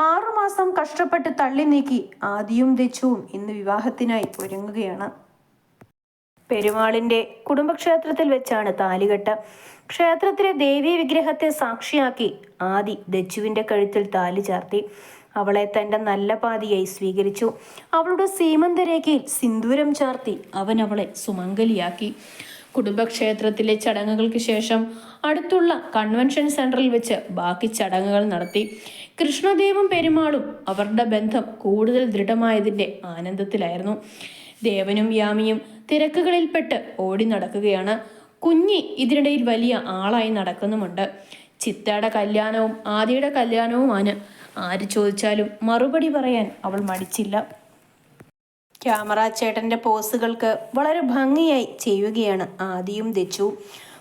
ആറുമാസം കഷ്ടപ്പെട്ട് തള്ളി നീക്കി ആദിയും ദച്ചുവും ഇന്ന് വിവാഹത്തിനായി ഒരുങ്ങുകയാണ്. പെരുമാളിന്റെ കുടുംബക്ഷേത്രത്തിൽ വെച്ചാണ് താലികെട്ട്. ക്ഷേത്രത്തിലെ ദേവീ വിഗ്രഹത്തെ സാക്ഷിയാക്കി ആദി ദച്ചുവിന്റെ കഴുത്തിൽ താലി ചാർത്തി. അവളെ തന്റെ നല്ല പാതിയായി സ്വീകരിച്ചു. അവളുടെ സീമന്തരേഖയിൽ സിന്ദൂരം ചാർത്തി അവൻ അവളെ സുമംഗലിയാക്കി. കുടുംബക്ഷേത്രത്തിലെ ചടങ്ങുകൾക്ക് ശേഷം അടുത്തുള്ള കൺവെൻഷൻ സെന്ററിൽ വെച്ച് ബാക്കി ചടങ്ങുകൾ നടത്തി. കൃഷ്ണദേവും പെരുമാളും അവരുടെ ബന്ധം കൂടുതൽ ദൃഢമായതിന്റെ ആനന്ദത്തിലായിരുന്നു. ദേവനും യാമിയും തിരക്കുകളിൽപ്പെട്ട് ഓടി നടക്കുകയാണ്. കുഞ്ഞി ഇതിനിടയിൽ വലിയ ആളായി നടക്കുന്നുമുണ്ട്. ചിത്തയുടെ കല്യാണവും ആദിയുടെ കല്യാണവുമാണ്. ആര് ചോദിച്ചാലും മറുപടി പറയാൻ അവൾ മടിച്ചില്ല. ക്യാമറ ചേട്ടന്റെ പോസുകൾക്ക് വളരെ ഭംഗിയായി ചെയ്യുകയാണ് ആദിയും ദച്ചു.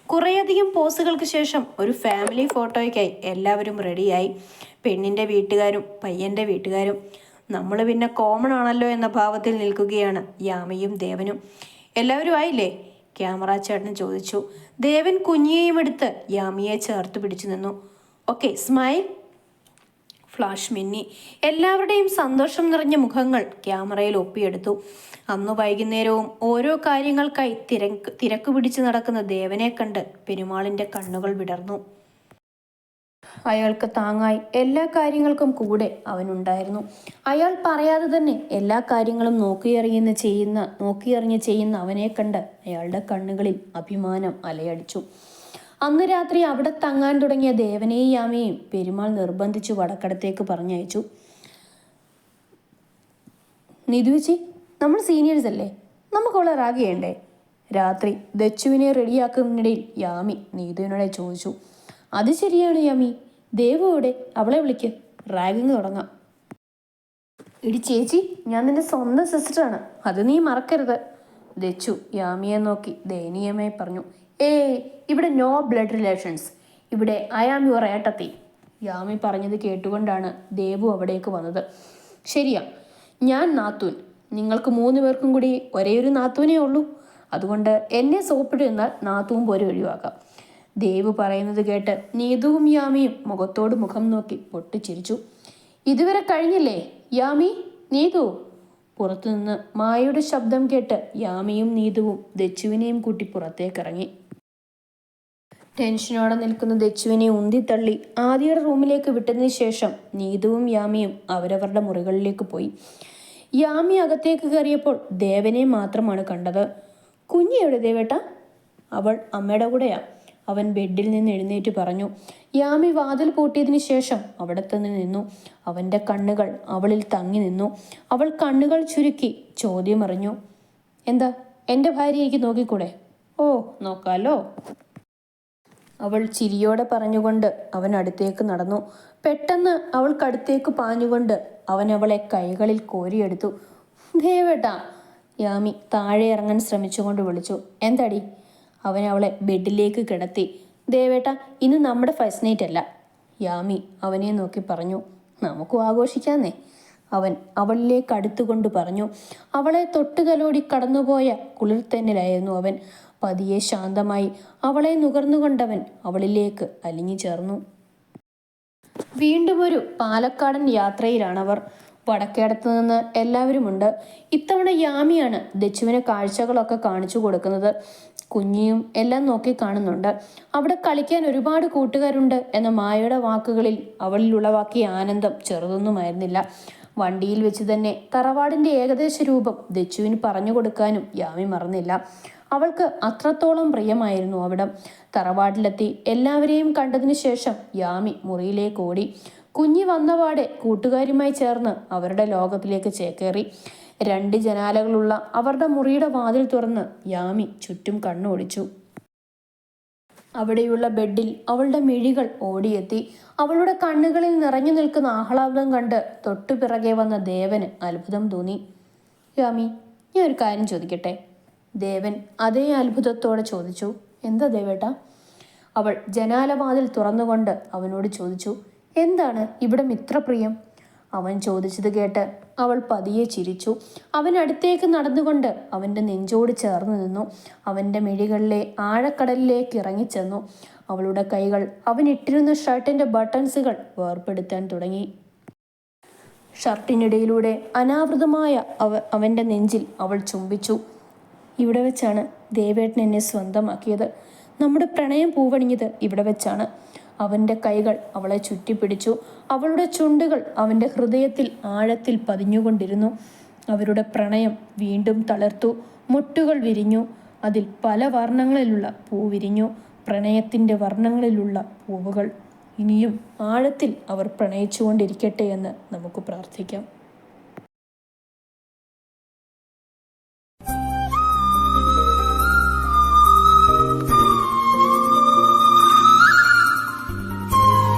കുറേയധികം പോസുകൾക്ക് ശേഷം ഒരു ഫാമിലി ഫോട്ടോയ്ക്കായി എല്ലാവരും റെഡിയായി. പെണ്ണിന്റെ വീട്ടുകാരും പയ്യന്റെ വീട്ടുകാരും. നമ്മൾ പിന്നെ കോമൺ ആണല്ലോ എന്ന ഭാവത്തിൽ നിൽക്കുകയാണ് യാമയും ദേവനും. എല്ലാവരും ആയില്ലേ ക്യാമറ ചേട്ടൻ ചോദിച്ചു. ദേവൻ കുഞ്ഞിയെയും എടുത്ത് യാമിയെ ചേർത്ത് പിടിച്ചു നിന്നു. Okay smile. ഫ്ലാഷ് മിന്നി. എല്ലാവരുടെയും സന്തോഷം നിറഞ്ഞ മുഖങ്ങൾ ക്യാമറയിൽ ഒപ്പിയെടുത്തു. അന്ന് വൈകുന്നേരവും ഓരോ കാര്യങ്ങൾക്കായി തിരക്ക് തിരക്ക് പിടിച്ച് നടക്കുന്ന ദേവനെ കണ്ട് പെരുമാളിന്റെ കണ്ണുകൾ വിടർന്നു. അയാൾക്ക് താങ്ങായി എല്ലാ കാര്യങ്ങൾക്കും കൂടെ അവനുണ്ടായിരുന്നു. അയാൾ പറയാതെ തന്നെ എല്ലാ കാര്യങ്ങളും നോക്കിയറിയുന്ന ചെയ്യുന്ന നോക്കിയറിഞ്ഞ് ചെയ്യുന്ന അവനെ കണ്ട് അയാളുടെ കണ്ണുകളിൽ അഭിമാനം അലയടിച്ചു. അന്ന് രാത്രി അവിടെ തങ്ങാൻ തുടങ്ങിയ ദേവനെയും യാമയെയും പെരുമാൾ നിർബന്ധിച്ചു വടക്കടത്തേക്ക് പറഞ്ഞയച്ചു. നിധുവിച്ചി നമ്മൾ സീനിയേഴ്സ് അല്ലേ? നമുക്കുള്ള റാഗ് ചെയ്യണ്ടേ? രാത്രി ദച്ചുവിനെ റെഡിയാക്കുന്നതിനിടയിൽ യാമി നീതുവിനോടെ ചോദിച്ചു. അത് ശരിയാണ് യമി. ദേവു അവളെ വിളിക്ക്. റാഗിങ് തുടങ്ങാം. ഇടി ചേച്ചി ഞാൻ നിന്റെ സ്വന്തം സിസ്റ്ററാണ്. അത് നീ മറക്കരുത്. ദച്ചു യാമിയെ നോക്കി ദയനീയമായി പറഞ്ഞു ഏ ഇവിടെ നോ ബ്ലഡ് റിലേഷൻസ് ഇവിടെ ഐ ആം യുവർ ഏട്ടത്തി. യാമി പറഞ്ഞത് കേട്ടുകൊണ്ടാണ് ദേവു അവിടേക്ക് വന്നത്. ശരിയാ ഞാൻ നാത്തൂൻ. നിങ്ങൾക്ക് മൂന്ന് പേർക്കും കൂടി ഒരേ ഒരു നാത്തൂനേ ഉള്ളൂ. അതുകൊണ്ട് എന്നെ സോപ്പിട്ട് നിന്നാൽ നാത്തൂൻ പോരെ ഒഴിവാക്കാം. ദേവ് പറയുന്നത് കേട്ട് നീതുവും യാമിയും മുഖത്തോട് മുഖം നോക്കി പൊട്ടിച്ചിരിച്ചു. ഇതുവരെ കഴിഞ്ഞില്ലേ? യാമി നീതു? പുറത്തുനിന്ന് മായയുടെ ശബ്ദം കേട്ട് യാമിയും നീതുവും ദച്ചുവിനെയും കൂട്ടി പുറത്തേക്കിറങ്ങി. ടെൻഷനോടെ നിൽക്കുന്ന ദച്ചുവിനെ ഉന്തിത്തള്ളി ആദ്യയുടെ റൂമിലേക്ക് വിട്ടതിന് ശേഷം നീതുവും യാമിയും അവരവരുടെ മുറികളിലേക്ക് പോയി. യാമി അകത്തേക്ക് കയറിയപ്പോൾ ദേവനെ മാത്രമാണ് കണ്ടത്. കുഞ്ഞിയുടെ ദേവേട്ട? അവൾ അമ്മയുടെ കൂടെയാ. അവൻ ബെഡിൽ നിന്ന് എഴുന്നേറ്റ് പറഞ്ഞു യാമി വാതിൽ പൂട്ടിയതിനു ശേഷം അവിടെ നിന്നു. അവന്റെ കണ്ണുകൾ അവളിൽ തങ്ങി നിന്നു. അവൾ കണ്ണുകൾ ചുരുക്കി ചോദ്യമറിഞ്ഞു എന്താ എന്റെ ഭാര്യയേക്ക് നോക്കിക്കൂടെ? ഓ നോക്കാലോ. അവൾ ചിരിയോടെ പറഞ്ഞുകൊണ്ട് അവൻ അടുത്തേക്ക് നടന്നു. പെട്ടെന്ന് അവൾക്കടുത്തേക്ക് പാഞ്ഞുകൊണ്ട് അവൻ അവളെ കൈകളിൽ കോരിയെടുത്തു. ദേവേട്ടാ യാമി താഴെ ഇറങ്ങാൻ ശ്രമിച്ചുകൊണ്ട് വിളിച്ചു എന്താടി അവൻ അവളെ ബെഡിലേക്ക് കിടത്തി. ദേവേട്ട ഇന്ന് നമ്മുടെ ഫസ്റ്റ് നൈറ്റ് അല്ല. യാമി അവനെ നോക്കി പറഞ്ഞു നമുക്കും ആഘോഷിക്കാന്നേ. അവൻ അവളിലേക്ക് അടുത്തുകൊണ്ട് പറഞ്ഞു അവളെ തൊട്ടുകലോടി കടന്നുപോയ കുളിർത്തന്നിലായിരുന്നു അവൻ. പതിയെ ശാന്തമായി അവളെ നുകർന്നുകൊണ്ടവൻ അവളിലേക്ക് അലിഞ്ഞു ചേർന്നു. വീണ്ടും ഒരു പാലക്കാടൻ യാത്രയിലാണവർ. വടക്കേടത്ത് നിന്ന് എല്ലാവരുമുണ്ട്. ഇത്തവണ യാമിയാണ് ദച്ചുവിന് കാഴ്ചകളൊക്കെ കാണിച്ചു കൊടുക്കുന്നത്. കുഞ്ഞിയും എല്ലാം നോക്കി കാണുന്നുണ്ട്. അവിടെ കളിക്കാൻ ഒരുപാട് കൂട്ടുകാരുണ്ട് എന്ന മായയുടെ വാക്കുകളിൽ അവളിൽ ഉളവാക്കിയ ആനന്ദം ചെറുതൊന്നുമായിരുന്നില്ല. വണ്ടിയിൽ വെച്ച് തന്നെ തറവാടിന്റെ ഏകദേശ രൂപം ദച്ചുവിന് പറഞ്ഞു കൊടുക്കാനും യാമി മറന്നില്ല. അവൾക്ക് അത്രത്തോളം പ്രിയമായിരുന്നു അവിടെ. തറവാട്ടിലെത്തി എല്ലാവരെയും കണ്ടതിനു ശേഷം യാമി മുറിയിലേക്ക് ഓടി. കുഞ്ഞി വന്നപാടെ കൂട്ടുകാരുമായി ചേർന്ന് അവരുടെ ലോകത്തിലേക്ക് ചേക്കേറി. രണ്ട് ജനാലകളുള്ള അവരുടെ മുറിയുടെ വാതിൽ തുറന്ന് യാമി ചുറ്റും കണ്ണോടിച്ചു. അവിടെയുള്ള ബെഡിൽ അവളുടെ മിഴികൾ ഓടിയെത്തി. അവളുടെ കണ്ണുകളിൽ നിറഞ്ഞു നിൽക്കുന്ന ആഹ്ലാദം കണ്ട് തൊട്ടു പിറകെ വന്ന ദേവന് അത്ഭുതം തോന്നി. യാമി ഞാൻ ഒരു കാര്യം ചോദിക്കട്ടെ? ദേവൻ അതേ അത്ഭുതത്തോടെ ചോദിച്ചു. എന്താ ദേവേട്ട? അവൾ ജനാലവാതിൽ തുറന്നുകൊണ്ട് അവനോട് ചോദിച്ചു. എന്താണ്? ഇവിടെ മിത്രപ്രിയം അവൻ ചോദിച്ചത് കേട്ട് അവൾ പതിയെ ചിരിച്ചു. അവൻ അടുത്തേക്ക് നടന്നുകൊണ്ട് അവന്റെ നെഞ്ചോട് ചേർന്ന് നിന്നു. അവന്റെ മിഴികളിലെ ആഴക്കടലിലേക്ക് ഇറങ്ങിച്ചെന്നു. അവളുടെ കൈകൾ അവൻ ഇട്ടിരുന്ന ഷർട്ടിന്റെ ബട്ടൺസുകൾ വേർപ്പെടുത്താൻ തുടങ്ങി. ഷർട്ടിനിടയിലൂടെ അനാവൃതമായ അവ അവന്റെ നെഞ്ചിൽ അവൾ ചുംബിച്ചു. ഇവിടെ വെച്ചാണ് ദേവേട്ടൻ എന്നെ സ്വന്തമാക്കിയത്. നമ്മുടെ പ്രണയം പൂവണിഞ്ഞത് ഇവിടെ വെച്ചാണ്. അവന്റെ കൈകൾ അവളെ ചുറ്റിപ്പിടിച്ചു. അവളുടെ ചുണ്ടുകൾ അവന്റെ ഹൃദയത്തിൽ ആഴത്തിൽ പതിഞ്ഞുകൊണ്ടിരുന്നു. അവരുടെ പ്രണയം വീണ്ടും തളർത്തു. മുട്ടുകൾ വിരിഞ്ഞു. അതിൽ പല വർണങ്ങളിലുള്ള പൂ വിരിഞ്ഞു. പ്രണയത്തിന്റെ വർണങ്ങളിലുള്ള പൂവുകൾ. ഇനിയും ആഴത്തിൽ അവർ പ്രണയിച്ചുകൊണ്ടിരിക്കട്ടെ എന്ന് നമുക്ക് പ്രാർത്ഥിക്കാം.